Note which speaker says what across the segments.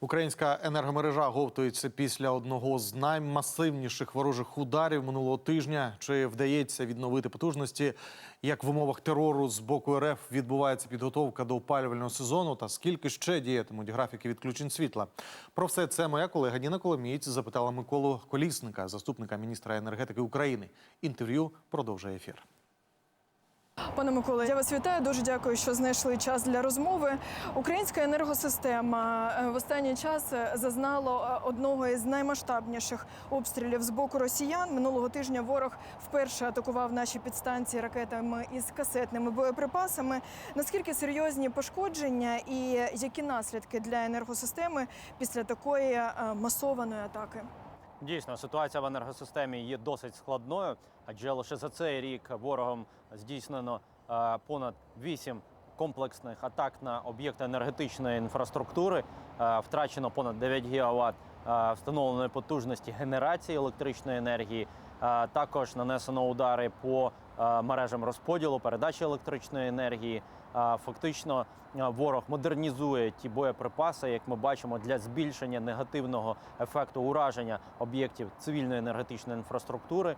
Speaker 1: Українська енергомережа говтується після одного з наймасивніших ворожих ударів минулого тижня. Чи вдається відновити потужності? Як в умовах терору з боку РФ відбувається підготовка до опалювального сезону? Та скільки ще діятимуть графіки відключень світла? Про все це моя колега Ніна Коломієць запитала Миколу Колісника, заступника міністра енергетики України. Інтерв'ю продовжує ефір.
Speaker 2: Пане Миколе, я вас вітаю. Дуже дякую, що знайшли час для розмови. Українська енергосистема е, в останній час е, зазнала е, одного із наймасштабніших обстрілів з боку росіян. Минулого тижня ворог вперше атакував наші підстанції ракетами із касетними боєприпасами. Наскільки серйозні пошкодження і які наслідки для енергосистеми після такої масованої атаки?
Speaker 3: Дійсно, ситуація в енергосистемі є досить складною, адже лише за цей рік ворогом здійснено е, понад 8 комплексних атак на об'єкти енергетичної інфраструктури. Е, Втрачено понад 9 гігават е, встановленої потужності генерації електричної енергії. Також нанесено удари по мережам розподілу, передачі електричної енергії. Фактично ворог модернізує ті боєприпаси, як ми бачимо, для збільшення негативного ефекту ураження об'єктів цивільної енергетичної інфраструктури.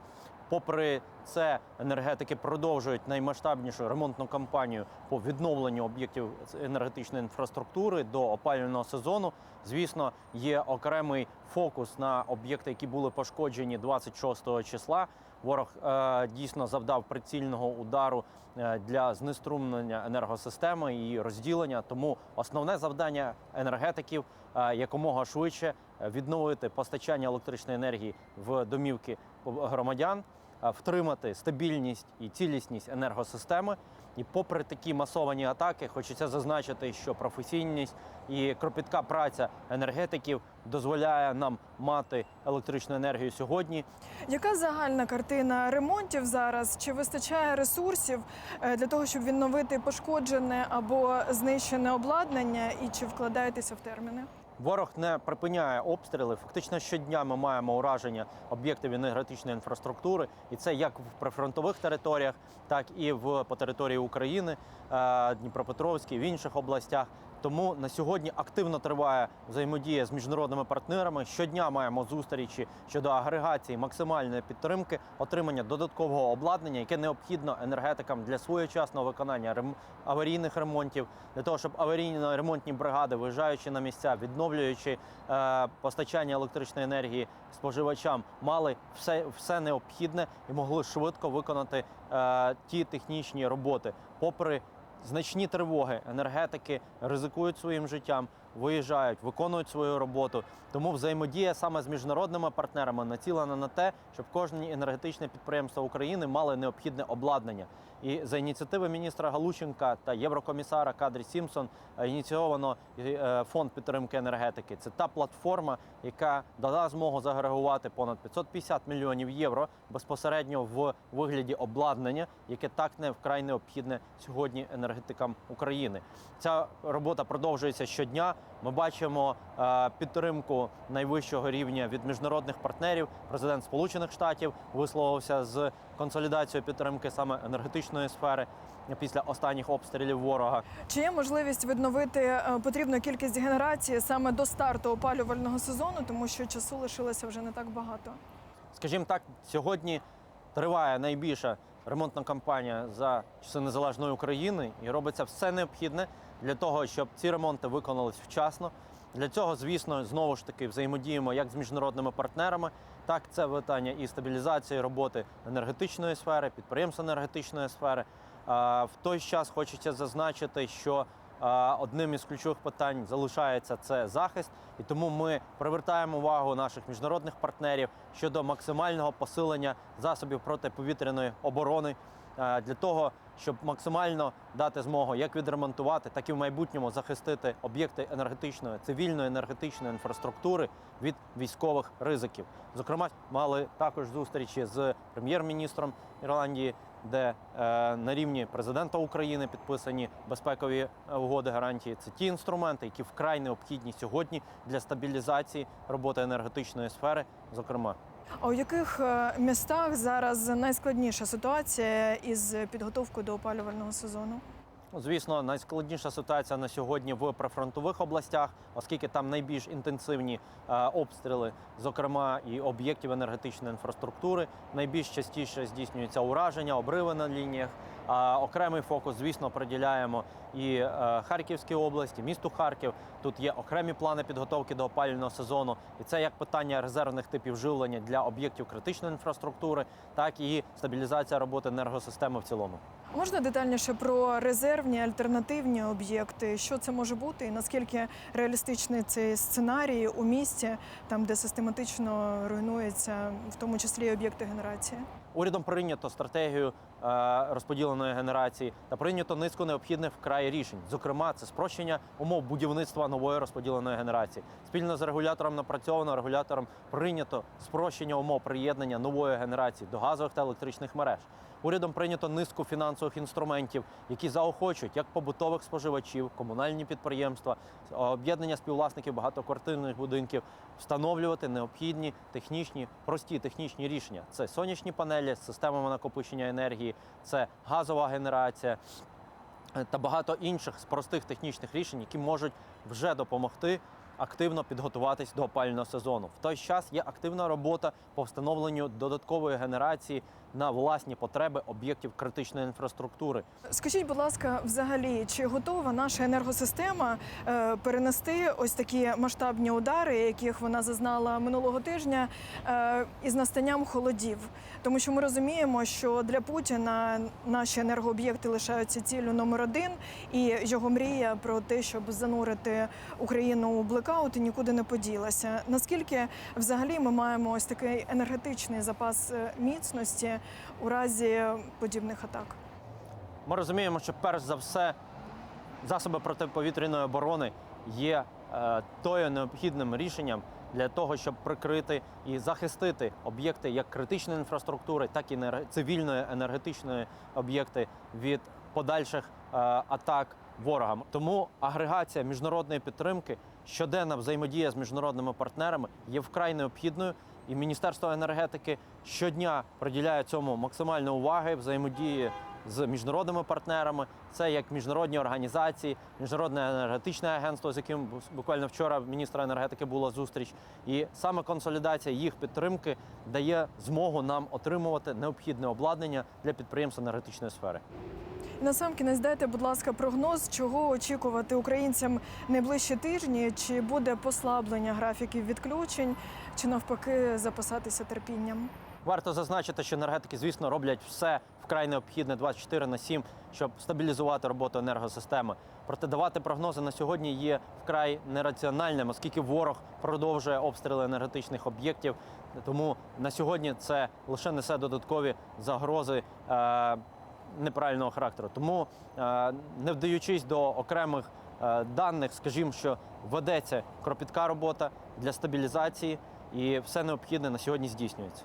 Speaker 3: Попри це, енергетики продовжують наймасштабнішу ремонтну кампанію по відновленню об'єктів енергетичної інфраструктури до опалювального сезону. Звісно, є окремий фокус на об'єкти, які були пошкоджені 26 числа. Ворог е, дійсно завдав прицільного удару е, для знеструмлення енергосистеми і розділення. Тому основне завдання енергетиків е, якомога швидше відновити постачання електричної енергії в домівки громадян, втримати стабільність і цілісність енергосистеми. І попри такі масовані атаки, хочеться зазначити, що професійність і кропітка праця енергетиків дозволяє нам мати електричну енергію сьогодні
Speaker 2: Яка загальна картина ремонтів зараз? Чи вистачає ресурсів е, для того, щоб відновити пошкоджене або знищене обладнання, і чи вкладаєтеся в терміни?
Speaker 3: Ворог не припиняє обстріли. Фактично щодня ми маємо ураження об'єктів енергетичної інфраструктури, і це як в прифронтових територіях, так і в по території України, е, Дніпропетровській, в інших областях. Тому на сьогодні активно триває взаємодія з міжнародними партнерами. Щодня маємо зустрічі щодо агрегації максимальної підтримки, отримання додаткового обладнання, яке необхідно енергетикам для своєчасного виконання аварійних ремонтів, для того, щоб аварійні ремонтні бригади, виїжджаючи на місця, відновлюючи е, постачання електричної енергії споживачам, мали все, все необхідне і могли швидко виконати е, ті технічні роботи, попри значні тривоги. Енергетики ризикують своїм життям, виїжджають, виконують свою роботу. Тому взаємодія саме з міжнародними партнерами націлена на те, щоб кожне енергетичне підприємство України мали необхідне обладнання. І за ініціативи міністра Галученка та єврокомісара Кадрі Сімпсон е, ініційовано е, фонд підтримки енергетики. Це та платформа, яка дала змогу загрегувати понад 550 мільйонів євро безпосередньо в вигляді обладнання, яке так не вкрай необхідне сьогодні енергетикам України. Ця робота продовжується щодня. Ми бачимо е, підтримку найвищого рівня від міжнародних партнерів. Президент Сполучених Штатів висловився з консолідацією підтримки саме енергетичної сфери після останніх обстрілів ворога.
Speaker 2: Чи є можливість відновити е, потрібну кількість генерації саме до старту опалювального сезону, тому що часу лишилося вже не так багато?
Speaker 3: Скажімо так, сьогодні триває найбільша ремонтна кампанія за часи незалежної України і робиться все необхідне для того, щоб ці ремонти виконались вчасно. Для цього, звісно, знову ж таки взаємодіємо як з міжнародними партнерами, так це питання і стабілізації роботи енергетичної сфери, підприємств енергетичної сфери. В той час хочеться зазначити, що одним із ключових питань залишається це захист, і тому ми привертаємо увагу наших міжнародних партнерів щодо максимального посилення засобів протиповітряної оборони для того, щоб максимально дати змогу як відремонтувати, так і в майбутньому захистити об'єкти енергетичної цивільної енергетичної інфраструктури від військових ризиків. Зокрема, мали також зустрічі з прем'єр-міністром Ірландії, де е, на рівні президента України підписані безпекові е, угоди гарантії. Це ті інструменти, які вкрай необхідні сьогодні для стабілізації роботи енергетичної сфери, зокрема.
Speaker 2: А у яких е, містах зараз найскладніша ситуація із підготовкою до опалювального сезону?
Speaker 3: Ну, Звісно, найскладніша ситуація на сьогодні в прифронтових областях, оскільки там найбільш інтенсивні е, обстріли, зокрема і об'єктів енергетичної інфраструктури. Найбільш частіше здійснюються ураження, обриви на лініях. А окремий фокус, звісно, приділяємо і е, Харківській області, місту Харків. Тут є окремі плани підготовки до опалювального сезону, і це як питання резервних типів живлення для об'єктів критичної інфраструктури, так і стабілізація роботи енергосистеми в цілому.
Speaker 2: Можна детальніше про резервні альтернативні об'єкти? Що це може бути, і наскільки реалістичний цей сценарій у місті, там де систематично руйнуються, в тому числі і об'єкти генерації?
Speaker 3: Урядом прийнято стратегію е, розподіленої генерації та прийнято низку необхідних вкрай рішень. Зокрема, це спрощення умов будівництва нової розподіленої генерації. Спільно з регулятором напрацьовано регулятором прийнято спрощення умов приєднання нової генерації до газових та електричних мереж. Урядом прийнято низку фінансових інструментів, які заохочують як побутових споживачів, комунальні підприємства, об'єднання співвласників багатоквартирних будинків встановлювати необхідні технічні, прості технічні рішення. Це сонячні панелі з системами накопичення енергії, це газова генерація е, та багато інших з простих технічних рішень, які можуть вже допомогти. Активно підготуватись до опального сезону. В той час є активна робота по встановленню додаткової генерації на власні потреби об'єктів критичної інфраструктури.
Speaker 2: Скажіть, будь ласка, взагалі, чи готова наша енергосистема е, перенести ось такі масштабні удари, яких вона зазнала минулого тижня, е, із настанням холодів? Тому що ми розуміємо, що для Путіна наші енергооб'єкти лишаються ціллю номер один, і його мрія про те, щоб занурити Україну у блекаут, нікуди не поділася. Наскільки взагалі ми маємо ось такий енергетичний запас е, у разі подібних атак?
Speaker 3: Ми розуміємо, що перш за все засоби протиповітряної оборони є е, тою необхідним рішенням для того, щоб прикрити і захистити об'єкти як критичної інфраструктури, так і цивільної енергетичної об'єкти від подальших е, атак ворогам. Тому агрегація міжнародної підтримки, щоденна взаємодія з міжнародними партнерами є вкрай необхідною. І Міністерство енергетики щодня приділяє цьому максимально уваги, взаємодіє з міжнародними партнерами. Це як міжнародні організації, міжнародне енергетичне агентство, з яким буквально вчора міністра енергетики була зустріч. І саме консолідація їх підтримки дає змогу нам отримувати необхідне обладнання для підприємств енергетичної сфери.
Speaker 2: І Насамкінець дайте, будь ласка, прогноз, чого очікувати українцям найближчі тижні, чи буде послаблення графіків відключень, чи навпаки запасатися терпінням.
Speaker 3: Варто зазначити, що енергетики, звісно, роблять все вкрай необхідне 24 на 7, щоб стабілізувати роботу енергосистеми. Проте давати прогнози на сьогодні є вкрай нераціональним, оскільки ворог продовжує обстріли енергетичних об'єктів. Тому на сьогодні це лише несе додаткові загрози. Е- Неправильного характеру, тому е, не вдаючись до окремих е, даних, скажімо, що ведеться кропітка робота для стабілізації, і все необхідне на сьогодні здійснюється.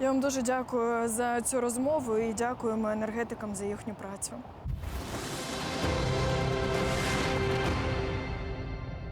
Speaker 2: Я вам дуже дякую за цю розмову і дякуємо енергетикам за їхню працю.